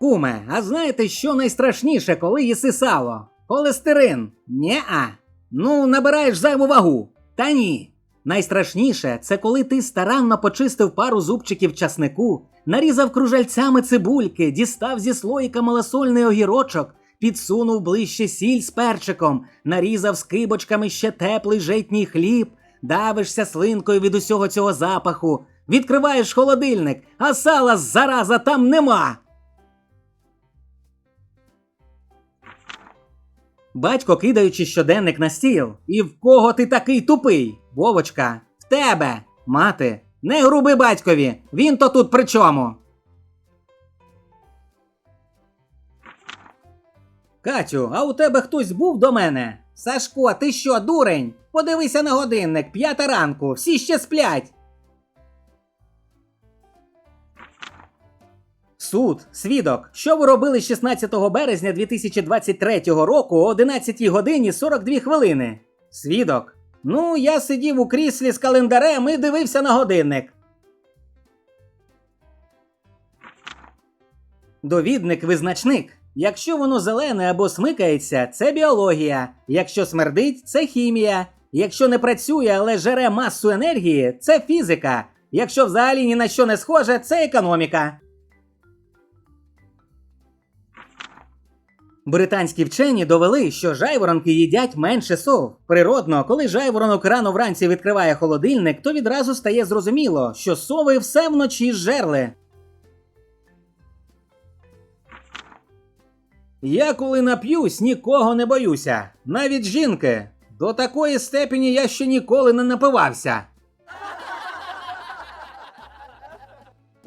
Куме, а знаєте, що найстрашніше, коли їси сало? Холестерин? Нє-а. Ну, набираєш зайву вагу. Та ні. Найстрашніше це коли ти старанно почистив пару зубчиків часнику, нарізав кружальцями цибульки, дістав зі слоїка малосольний огірочок, підсунув ближче сіль з перчиком, нарізав скибочками ще теплий житній хліб, давишся слинкою від усього цього запаху, відкриваєш холодильник, а сала зараза там нема. Батько, кидаючи щоденник на стіл. І в кого ти такий тупий? Вовочка, в тебе. Мати, не груби батькові. Він то тут при чому? Катю, а у тебе хтось був до мене? Сашко, ти що, дурень? Подивися на годинник, п'ята ранку, всі ще сплять. Суд, свідок, що ви робили 16 березня 2023 року о 11 годині 42 хвилини? Свідок. Ну, я сидів у кріслі з календарем і дивився на годинник. Довідник визначник. Якщо воно зелене або смикається, це біологія. Якщо смердить, це хімія. Якщо не працює, але жере масу енергії, це фізика. Якщо взагалі ні на що не схоже, це економіка. Британські вчені довели, що жайворонки їдять менше сов. Природно, коли жайворонок рано вранці відкриває холодильник, то відразу стає зрозуміло, що сови все вночі жерли. Я коли нап'юсь, нікого не боюся. Навіть жінки. До такої степені я ще ніколи не напивався.